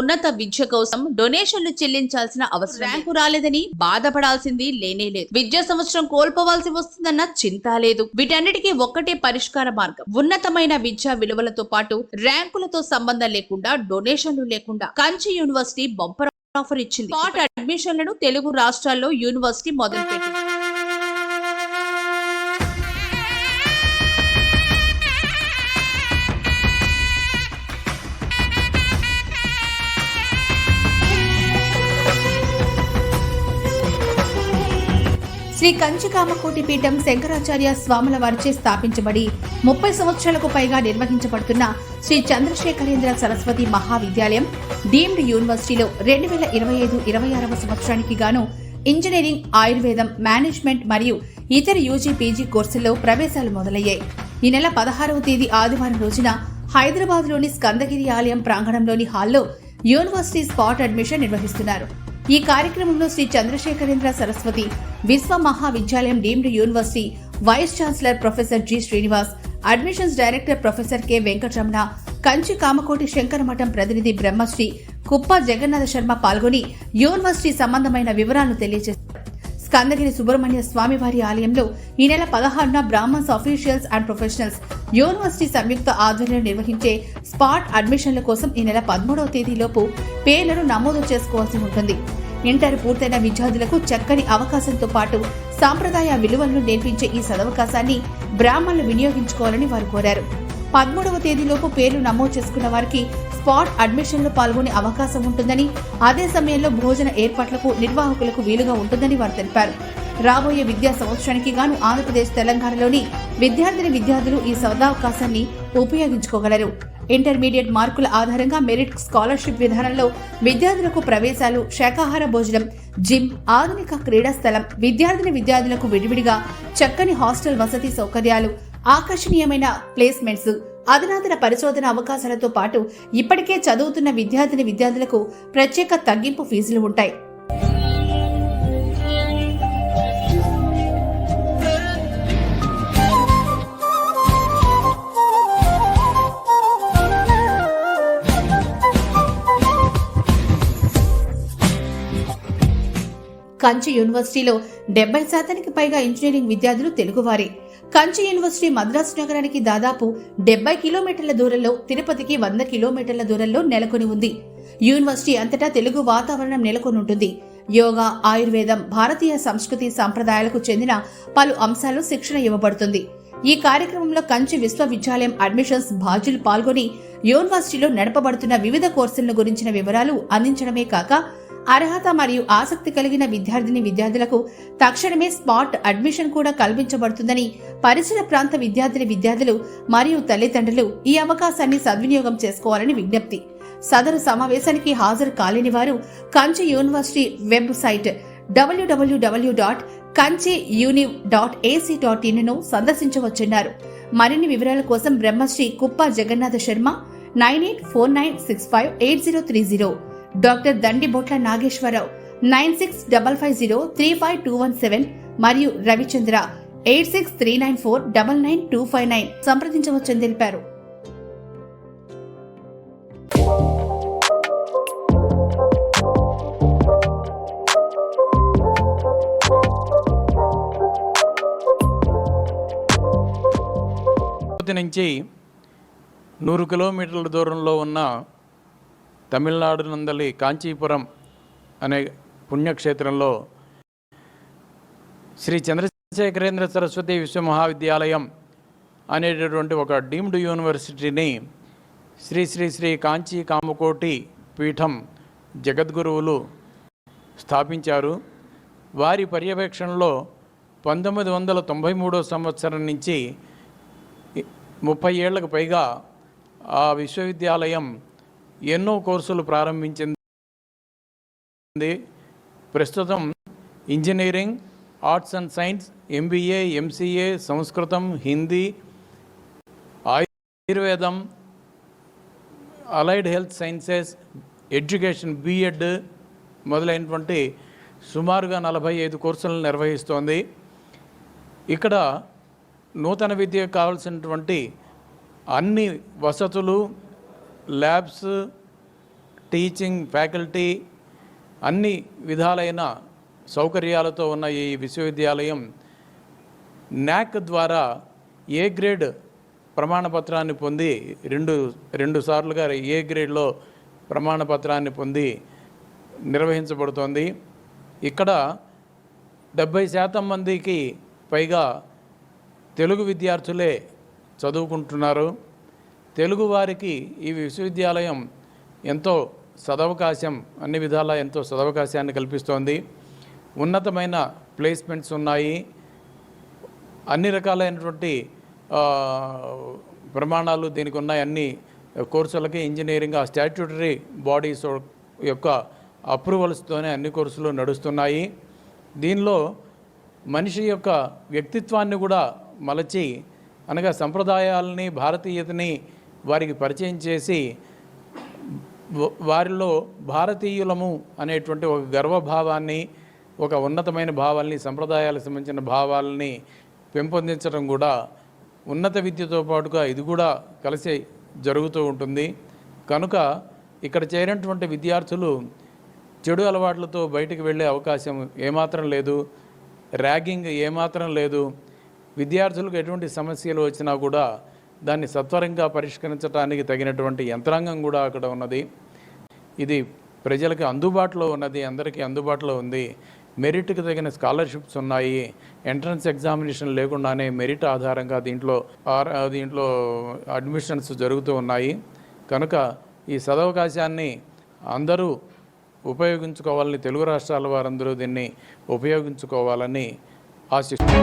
ఉన్నత విద్య కోసం డొనేషన్లు చెల్లించాల్సిన అవసరం ర్యాంకు రాలేదని బాధపడాల్సింది లేనే లేదు. విద్యా సంవత్సరం కోల్పోవాల్సి వస్తుందన్న చింత లేదు. వీటన్నిటికీ ఒక్కటే పరిష్కార మార్గం. ఉన్నతమైన విద్యా విలువలతో పాటు ర్యాంకులతో సంబంధం లేకుండా డొనేషన్లు లేకుండా కంచి యూనివర్సిటీ బొంపర్ ఆఫర్ ఇచ్చింది. స్పాట్ అడ్మిషన్లను తెలుగు రాష్ట్రాల్లో యూనివర్సిటీ మొదలుపెట్టింది. శ్రీ కంచికామకోటి పీఠం శంకరాచార్య స్వాముల వారిచే స్థాపించబడి ముప్పై సంవత్సరాలకు పైగా నిర్వహించబడుతున్న శ్రీ చంద్రశేఖరేంద్ర సరస్వతి మహావిద్యాలయం డీమ్డ్ యూనివర్సిటీలో రెండు వేల ఇరవై ఐదు ఇరవై ఆరవ సంవత్సరానికి గాను ఇంజనీరింగ్ ఆయుర్వేదం మేనేజ్మెంట్ మరియు ఇతర యూజీ పీజీ కోర్సుల్లో ప్రవేశాలు మొదలయ్యాయి. ఈ నెల పదహారవ తేదీ ఆదివారం రోజున హైదరాబాద్లోని స్కందగిరి ఆలయం ప్రాంగణంలోని హాల్లో యూనివర్సిటీ స్పాట్ అడ్మిషన్ నిర్వహిస్తున్నారు. ఈ కార్యక్రమంలో Shri Chandrashekharendra Saraswathi Vishwa Mahavidyalaya deemed university vice chancellor professor G Srinivas admissions director professor K Venkataramana Kanchi Kamakoti Sankaramatham ప్రతినిధి బ్రహ్మశ్రీ కుప్ప జగన్నాథ శర్మ పాల్గొని యూనివర్సిటీ సంబంధమైన వివరాలను తెలియజేశారు. స్కందగిరి సుబ్రహ్మణ్య స్వామి వారి ఆలయంలో ఈ నెల పదహారున Brahmans officials and professionals university సంయుక్త ఆధ్వర్యంలో నిర్వహించే స్పాట్ అడ్మిషన్ల కోసం ఈ నెల పదమూడవ తేదీలోపు పేర్లను నమోదు చేసుకోవాల్సి ఉంటుంది. ఇంటర్ పూర్తయిన విద్యార్థులకు చక్కని అవకాశంతో పాటు సాంప్రదాయ విలువలను నేర్పించే ఈ సదవకాశాన్ని బ్రాహ్మణులు వినియోగించుకోవాలని వారు కోరారు. పదమూడవ తేదీలోపు పేర్లు నమోదు చేసుకున్న వారికి స్పాట్ అడ్మిషన్లో పాల్గొనే అవకాశం ఉంటుందని అదే సమయంలో భోజన ఏర్పాట్లకు నిర్వాహకులకు వీలుగా ఉంటుందని వారు తెలిపారు. రాబోయే విద్యా సంవత్సరానికి గాను ఆంధ్రప్రదేశ్ తెలంగాణలోని విద్యార్థిని విద్యార్థులు ఈ సదావకాశాన్ని ఉపయోగించుకోగలరు. ఇంటర్మీడియట్ మార్కుల ఆధారంగా మెరిట్ స్కాలర్షిప్ విధానంలో విద్యార్థులకు ప్రవేశాలు శాకాహార భోజనం జిమ్ ఆధునిక క్రీడా స్థలం విద్యార్థిని విద్యార్థులకు విడివిడిగా చక్కని హాస్టల్ వసతి సౌకర్యాలు ఆకర్షణీయమైన ప్లేస్మెంట్స్ అధునాతన పరిశోధన అవకాశాలతో పాటు ఇప్పటికే చదువుతున్న విద్యార్థిని విద్యార్థులకు ప్రత్యేక తగ్గింపు ఫీజులు ఉంటాయి. కంచి యూనివర్సిటీలో డెబ్బై శాతానికి పైగా ఇంజనీరింగ్ విద్యార్థులు తెలుగువారే. కంచి యూనివర్సిటీ మద్రాసు నగరానికి దాదాపు డెబ్బై కిలోమీటర్ల దూరంలో తిరుపతికి వంద కిలోమీటర్ల దూరంలో నెలకొని ఉంది. యూనివర్సిటీ అంతటా తెలుగు వాతావరణం నెలకొని ఉంటుంది. యోగా ఆయుర్వేదం భారతీయ సంస్కృతి సంప్రదాయాలకు చెందిన పలు అంశాలు శిక్షణ ఇవ్వబడుతుంది. ఈ కార్యక్రమంలో కంచి విశ్వవిద్యాలయం అడ్మిషన్స్ బాధ్యులు పాల్గొని యూనివర్సిటీలో నడపబడుతున్న వివిధ కోర్సులను గురించిన వివరాలు అందించడమే కాక అర్హత మరియు ఆసక్తి కలిగిన విద్యార్థిని విద్యార్థులకు తక్షణమే స్పాట్ అడ్మిషన్ కూడా కల్పించబడుతుందని పరిసర ప్రాంత విద్యార్థిని విద్యార్థులు మరియు తల్లిదండ్రులు ఈ అవకాశాన్ని సద్వినియోగం చేసుకోవాలని విజ్ఞప్తి. సదరు సమావేశానికి హాజరు కాలేని వారు కంచి యూనివర్సిటీ వెబ్సైట్ డబ్ల్యూడబ్ల్యూడబ్ల్యూ dot Kanchi univ dot AC dot ఇన్ను సందర్శించవచ్చున్నారు. మరిన్ని వివరాల కోసం Brahmashri Kuppa Jagannatha Sharma nine eight four nine six five eight zero three zero. Doctor Dandibotla Nageswararao nine six double five zero three five two one seven మరియు Ravichandra eight six three nine four double nine two five nine సంప్రదించవచ్చని తెలిపారు. నుంచి నూరు కిలోమీటర్ల దూరంలో ఉన్న తమిళనాడు నందలి కాంచీపురం అనే పుణ్యక్షేత్రంలో శ్రీ చంద్రశేఖరేంద్ర సరస్వతి విశ్వమహావిద్యాలయం అనేటటువంటి ఒక డీమ్డ్ యూనివర్సిటీని శ్రీ శ్రీ శ్రీ కాంచీ కామకోటి పీఠం జగద్గురువులు స్థాపించారు. వారి పర్యవేక్షణలో పంతొమ్మిది వందల తొంభై మూడో సంవత్సరం నుంచి ముప్పై ఏళ్ళకు పైగా ఆ విశ్వవిద్యాలయం ఎన్నో కోర్సులు ప్రారంభించింది. ప్రస్తుతం engineering arts and science MBA MCA Samskritam Hindi Ayurvedam allied health sciences education BEd మొదలైనటువంటి సుమారుగా నలభై ఐదు కోర్సులను నిర్వహిస్తోంది. ఇక్కడ నూతన విద్యకు కావాల్సినటువంటి అన్ని వసతులు ల్యాబ్స్ టీచింగ్ ఫ్యాకల్టీ అన్ని విధాలైన సౌకర్యాలతో ఉన్న ఈ విశ్వవిద్యాలయం న్యాక్ ద్వారా ఏ గ్రేడ్ ప్రమాణపత్రాన్ని పొంది రెండు రెండు సార్లుగా ఏ గ్రేడ్లో ప్రమాణపత్రాన్ని పొంది నిర్వహించబడుతోంది. ఇక్కడ డెబ్భై శాతం మందికి పైగా తెలుగు విద్యార్థులే చదువుకుంటున్నారు. తెలుగువారికి ఈ విశ్వవిద్యాలయం ఎంతో సదవకాశం అన్ని విధాలా ఎంతో సదవకాశాన్ని కల్పిస్తోంది. ఉన్నతమైన ప్లేస్మెంట్స్ ఉన్నాయి. అన్ని రకాలైనటువంటి ప్రమాణాలు దీనికి ఉన్నాయి. అన్ని కోర్సులకి ఇంజనీరింగ్ ఆ స్టాట్యూటరీ బాడీస్ యొక్క అప్రూవల్స్తోనే అన్ని కోర్సులు నడుస్తున్నాయి. దీనిలో మనిషి యొక్క వ్యక్తిత్వాన్ని కూడా మలచి అనగా సంప్రదాయాలని భారతీయతని వారికి పరిచయం చేసి వారిలో భారతీయులము అనేటువంటి ఒక గర్వభావాన్ని ఒక ఉన్నతమైన భావాల్ని సంప్రదాయాలకు సంబంధించిన భావాలని పెంపొందించడం కూడా ఉన్నత విద్యతో పాటుగా ఇది కూడా కలిసి జరుగుతూ ఉంటుంది. కనుక ఇక్కడ చేరినటువంటి విద్యార్థులు చెడు అలవాట్లతో బయటకు వెళ్ళే అవకాశం ఏమాత్రం లేదు. ర్యాగింగ్ ఏమాత్రం లేదు. విద్యార్థులకు ఎటువంటి సమస్యలు వచ్చినా కూడా దాన్ని సత్వరంగా పరిష్కరించడానికి తగినటువంటి యంత్రాంగం కూడా అక్కడ ఉన్నది. ఇది ప్రజలకు అందుబాటులో ఉన్నది అందరికీ అందుబాటులో ఉంది. మెరిట్కి తగిన స్కాలర్షిప్స్ ఉన్నాయి. ఎంట్రన్స్ ఎగ్జామినేషన్ లేకుండానే మెరిట్ ఆధారంగా దీంట్లో ఆర్- దీంట్లో అడ్మిషన్స్ జరుగుతూ ఉన్నాయి. కనుక ఈ సదవకాశాన్ని అందరూ ఉపయోగించుకోవాలని తెలుగు రాష్ట్రాల వారందరూ దీన్ని ఉపయోగించుకోవాలని ఆశిస్తున్నారు